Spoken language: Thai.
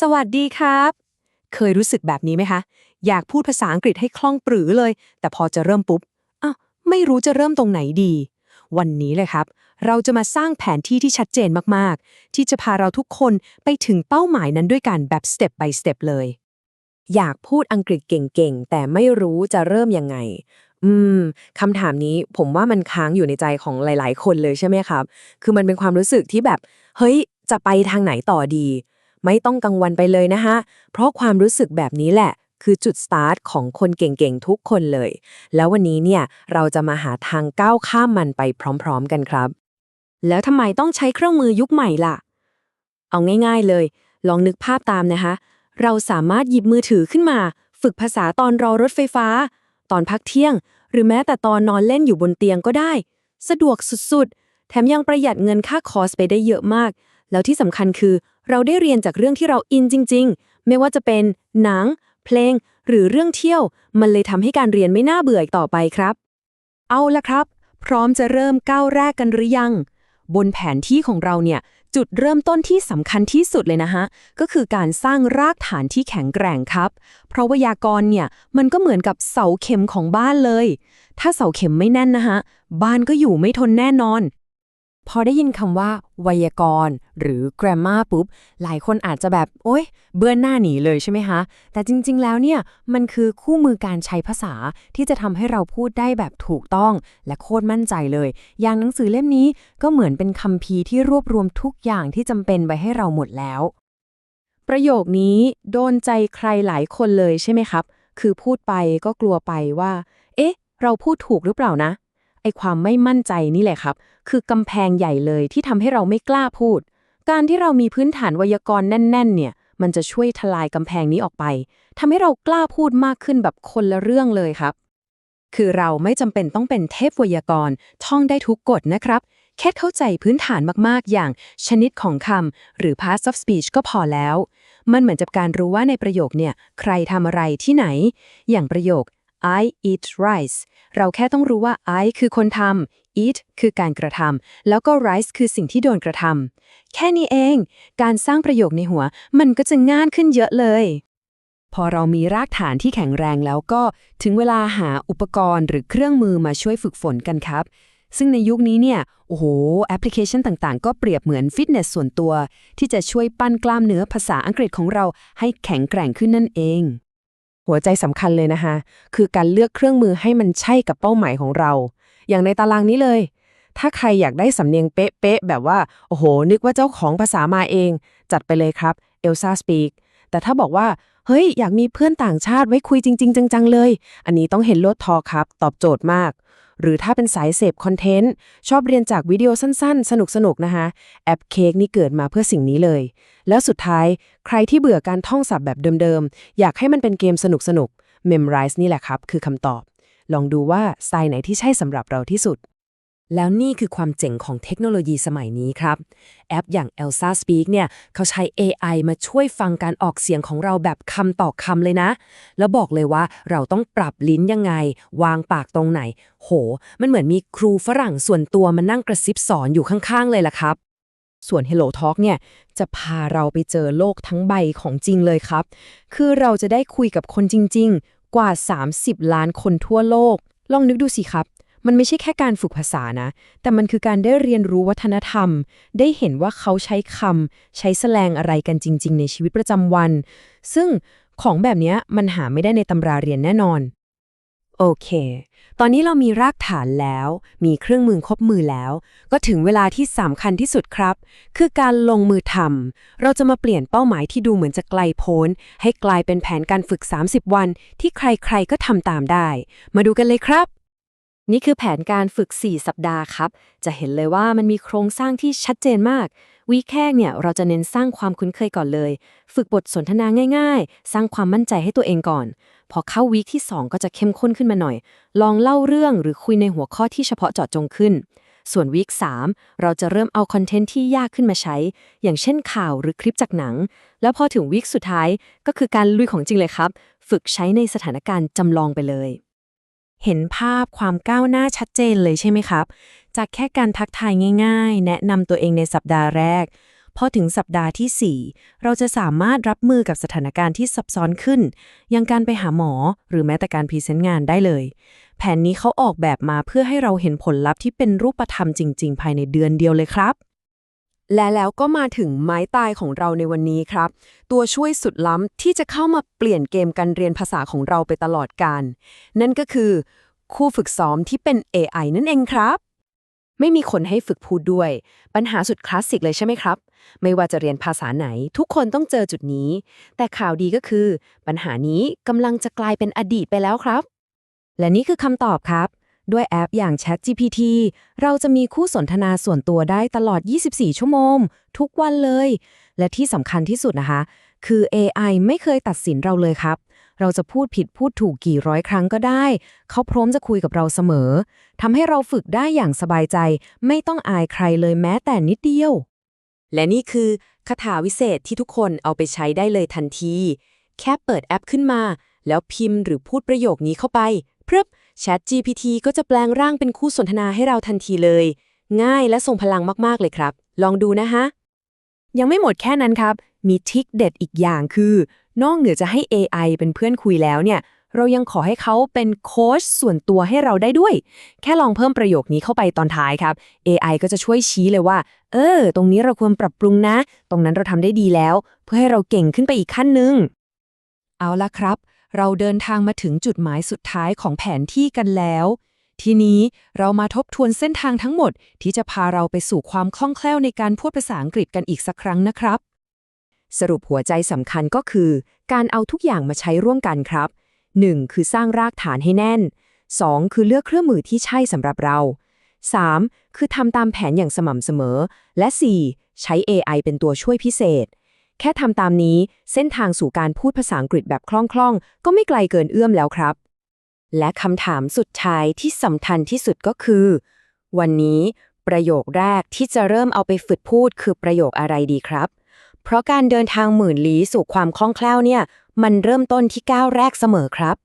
สวัสดีครับ เคยรู้สึกแบบนี้ไหมคะ อยากพูดภาษาอังกฤษให้คล่องปรือเลย แต่พอจะเริ่มปุ๊บอ้าวไม่รู้จะเริ่มตรงไหนดี วันนี้เลยครับ เราจะมาสร้างแผนที่ที่ชัดเจนมากๆ ที่จะพาเราทุกคนไปถึงเป้าหมายนั้นด้วยกันแบบ step by step เลย อยากพูดอังกฤษเก่งๆ แต่ไม่รู้จะเริ่มยังไง อืมคำถามนี้ผมว่ามันค้างอยู่ในใจของหลาย ๆ คนเลยใช่ไหมครับ คือมันเป็นความรู้สึกที่แบบ เฮ้ย จะไปทางไหนต่อดี ไม่ต้องกังวลไปเลยนะฮะเพราะความรู้สึกแบบนี้แหละ คือจุดสตาร์ทของคนเก่งๆ ทุกคนเลย แล้ววันนี้เนี่ยเราจะมาหาทางก้าวข้ามมันไปพร้อมๆกันครับ แล้วทำไมต้องใช้เครื่องมือยุคใหม่ล่ะ เอาง่ายๆเลย ลองนึกภาพตามนะคะ เราสามารถหยิบมือถือขึ้นมา ฝึกภาษาตอนรอรถไฟฟ้า ตอนพักเที่ยง หรือแม้แต่ตอนนอนเล่นอยู่บนเตียงก็ได้ สะดวกสุดๆ แถมยังประหยัดเงินค่าคอร์สไปได้เยอะมาก แล้วที่สำคัญคือ เราได้เรียนจากเรื่องที่เราอินจริง ๆ ไม่ว่าจะเป็นหนัง เพลง หรือเรื่องเที่ยว มันเลยทำให้การเรียนไม่น่าเบื่ออีกต่อไปครับ เอาละครับ พร้อมจะเริ่มก้าวแรกกันหรือยัง บนแผนที่ของเราเนี่ย จุดเริ่มต้นที่สำคัญที่สุดเลยนะฮะก็คือการสร้างรากฐานที่แข็งแกร่งครับ เพราะไวยากรเนี่ยมันก็เหมือนกับเสาเข็มของบ้านเลย ถ้าเสาเข็มไม่แน่นนะฮะบ้านก็อยู่ไม่ทนแน่นอน พอได้ยินคำว่า ไวยากรณ์ หรือ grammar ปุ๊บ หลายคนอาจจะแบบ โอ๊ย เบื่อหน้าหนีเลยใช่ไหมคะ แต่จริงๆ แล้วเนี่ย มันคือคู่มือการใช้ภาษาที่จะทำให้เราพูดได้แบบถูกต้อง และโคตรมั่นใจเลย อย่างหนังสือเล่มนี้ก็เหมือนเป็นคัมภีร์ที่รวบรวมทุกอย่างที่จำเป็นไว้ให้เราหมดแล้ว ประโยคนี้โดนใจใครหลายคนเลยใช่ไหมครับ คือพูดไปก็กลัวไปว่า เอ๊ะ เราพูดถูกหรือเปล่านะ ไอความไม่มั่นใจนี่แหละครับ คือกำแพงใหญ่เลยที่ทำให้เราไม่กล้าพูด การที่เรามีพื้นฐานไวยากรณ์แน่น ๆ เนี่ย มันจะช่วยทลายกำแพงนี้ออกไปทำให้เรากล้าพูดมากขึ้นแบบคนละเรื่องเลยครับ คือเราไม่จำเป็นต้องเป็นเทพไวยากรณ์ท่องได้ทุกกฎนะครับ แค่เข้าใจพื้นฐานมากๆ อย่างชนิดของคำหรือ parts of speech ก็พอแล้ว มันเหมือนกับการรู้ว่าในประโยคเนี่ยใครทำอะไรที่ไหน อย่างประโยค I eat rice เราแค่ต้องรู้ว่า I คือคนทำ eat คือการกระทำแล้วก็ rice คือสิ่งที่โดนกระทำแค่นี้เอง การสร้างประโยคในหัว มันก็จะง่ายขึ้นเยอะเลย พอเรามีรากฐานที่แข็งแรงแล้วก็ถึงเวลาหาอุปกรณ์หรือเครื่องมือมาช่วยฝึกฝนกันครับ ซึ่งในยุคนี้เนี่ย โอ้โห แอปพลิเคชันต่างๆ ก็เปรียบเหมือนฟิตเนสส่วนตัว ที่จะช่วยปั้นกล้ามเนื้อภาษาอังกฤษของเราให้แข็งแกร่งขึ้นนั่นเอง หัวใจสำคัญเลยนะคะ คือการเลือกเครื่องมือให้มันใช่กับเป้าหมายของเรา อย่างในตารางนี้เลย ถ้าใครอยากได้สำเนียงเป๊ะๆแบบว่า โอ้โห นึกว่าเจ้าของภาษามาเอง จัดไปเลยครับ Elsa Speak แต่ถ้าบอกว่า เฮ้ย อยากมีเพื่อนต่างชาติไว้คุยจริง ๆ จัง ๆ เลย อันนี้ต้องเห็นโลดทอครับ ตอบโจทย์มาก หรือถ้าเป็นสายเสพคอนเทนต์ ชอบเรียนจากวิดีโอสั้นๆ สนุกๆนะคะ แอปเค้กนี่เกิดมาเพื่อสิ่งนี้เลย แล้วสุดท้ายใครที่เบื่อการท่องศัพท์แบบเดิมๆ อยากให้มันเป็นเกมสนุกๆ Memrise นี่แหละครับ คือคำตอบ ลองดูว่าสไตล์ไหนที่ใช่สำหรับเราที่สุด แล้วนี่คือความเจ๋งของเทคโนโลยีสมัยนี้ครับ แอปอย่าง Elsa Speak เนี่ย เขาใช้ AI มาช่วยฟังการออกเสียงของเราแบบคำต่อคำเลยนะ แล้วบอกเลยว่าเราต้องปรับลิ้นยังไง วางปากตรงไหน โห มันเหมือนมีครูฝรั่งส่วนตัวมานั่งกระซิบสอนอยู่ข้างๆ เลยล่ะครับ ส่วน Hello Talk เนี่ย จะพาเราไปเจอโลกทั้งใบของจริงเลยครับ คือเราจะได้คุยกับคนจริง ๆ กว่า 30 ล้านคนทั่วโลก ลองนึกดูสิครับ มันไม่ใช่แค่การฝึกภาษานะ แต่มันคือการได้เรียนรู้วัฒนธรรม ได้เห็นว่าเขาใช้คำใช้แสลงอะไรกันจริง ๆ ในชีวิตประจำวัน ซึ่งของแบบนี้มันหาไม่ได้ในตำราเรียนแน่นอน โอเค ตอนนี้เรามีรากฐานแล้ว มีเครื่องมือครบมือแล้ว ก็ถึงเวลาที่สำคัญที่สุดครับ คือการลงมือทำ เราจะมาเปลี่ยนเป้าหมายที่ดูเหมือนจะไกลโพ้น ให้กลายเป็นแผนการฝึก 30 วัน ที่ใครๆก็ทำตามได้ มาดูกันเลยครับ นี่คือแผนการฝึก 4 สัปดาห์ครับ จะเห็นเลยว่ามันมีโครงสร้างที่ชัดเจนมาก วีคแรกเนี่ยเราจะเน้นสร้างความคุ้นเคยก่อนเลย ฝึกบทสนทนาง่าย ๆ สร้างความมั่นใจให้ตัวเองก่อน พอเข้าวีคที่ 2 ก็จะเข้มข้นขึ้นมาหน่อย ลองเล่าเรื่องหรือคุยในหัวข้อที่เฉพาะเจาะจงขึ้น ส่วนวีค3เราจะเริ่มเอาคอนเทนต์ที่ยากขึ้นมาใช้ อย่างเช่นข่าวหรือคลิปจากหนัง แล้วพอถึงวีคสุดท้ายก็คือการลุยของจริงเลยครับ ฝึกใช้ในสถานการณ์จำลองไปเลย เห็นภาพความก้าวหน้าชัดเจนเลยใช่ไหมครับ จากแค่การทักทายง่าย ๆ แนะนำตัวเองในสัปดาห์แรก พอถึงสัปดาห์ที่ 4 เราจะสามารถรับมือกับสถานการณ์ที่ซับซ้อนขึ้นอย่างการไปหาหมอหรือแม้แต่การพรีเซนต์งานได้เลย แผนนี้เขาออกแบบมาเพื่อให้เราเห็นผลลัพธ์ที่เป็นรูปธรรมจริง ๆ ภายในเดือนเดียวเลยครับ และแล้วก็มาถึงไม้ตายของเราในวันนี้ครับ ตัวช่วยสุดล้ำที่จะเข้ามาเปลี่ยนเกมการเรียนภาษาของเราไปตลอดกาลนั่นก็คือคู่ฝึกซ้อมที่เป็น AI นั่นเองครับ ไม่มีคนให้ฝึกพูดด้วย ปัญหาสุดคลาสสิกเลยใช่ไหมครับ ไม่ว่าจะเรียนภาษาไหน ทุกคนต้องเจอจุดนี้ แต่ข่าวดีก็คือ ปัญหานี้กำลังจะกลายเป็นอดีตไปแล้วครับ และนี่คือคำตอบครับ ด้วยแอปอย่าง ChatGPT เราจะมีคู่สนทนาส่วนตัวได้ตลอด 24 ชั่วโมง ทุกวันเลย และที่สำคัญที่สุดนะคะ คือ AI ไม่เคยตัดสินเราเลยครับ เราจะพูดผิดพูดถูกกี่ร้อยครั้งก็ได้ เขาพร้อมจะคุยกับเราเสมอทำให้เราฝึกได้อย่างสบายใจ ไม่ต้องอายใครเลยแม้แต่นิดเดียว และนี่คือคาถาวิเศษที่ทุกคนเอาไปใช้ได้เลยทันที แค่เปิดแอปขึ้นมา แล้วพิมพ์หรือพูดประโยคนี้เข้าไป เพื่อ Chat GPT ก็จะแปลงร่างเป็นคู่สนทนาให้เราทันทีเลย ง่ายและทรงพลังมาก ๆ เลยครับ ลองดูนะฮะ ยังไม่หมดแค่นั้นครับ มีทริคเด็ดอีกอย่างคือ นอกเหนือจะให้ AI เป็นเพื่อนคุยแล้วเนี่ย เรายังขอให้เขาเป็นโค้ชส่วนตัวให้เราได้ด้วย แค่ลองเพิ่มประโยคนี้เข้าไปตอนท้ายครับ AI ก็จะช่วยชี้เลยว่า เออ ตรงนี้เราควรปรับปรุงนะ ตรงนั้นเราทำได้ดีแล้ว เพื่อให้เราเก่งขึ้นไปอีกขั้นหนึ่งเอาละครับ เราเดินทางมาถึงจุดหมายสุดท้ายของแผนที่กันแล้ว ทีนี้เรามาทบทวนเส้นทางทั้งหมด ที่จะพาเราไปสู่ความคล่องแคล่วในการพูดภาษาอังกฤษกันอีกสักครั้งนะครับ สรุปหัวใจสำคัญก็คือ การเอาทุกอย่างมาใช้ร่วมกันครับ 1. คือสร้างรากฐานให้แน่น 2. คือเลือกเครื่องมือที่ใช่สำหรับเรา 3. คือทำตามแผนอย่างสม่ำเสมอ และ 4. ใช้ AI เป็นตัวช่วยพิเศษ แค่ทำตามนี้เส้นทางสู่การพูดภาษาอังกฤษแบบคล่องๆ ก็ไม่ไกลเกินเอื้อมแล้วครับ และคำถามสุดท้ายที่สำคัญที่สุดก็คือ วันนี้ประโยคแรกที่จะเริ่มเอาไปฝึกพูดคือประโยคอะไรดีครับ เพราะการเดินทางหมื่นลี้สู่ความคล่องแคล่วเนี่ย มันเริ่มต้นที่ก้าวแรกเสมอครับ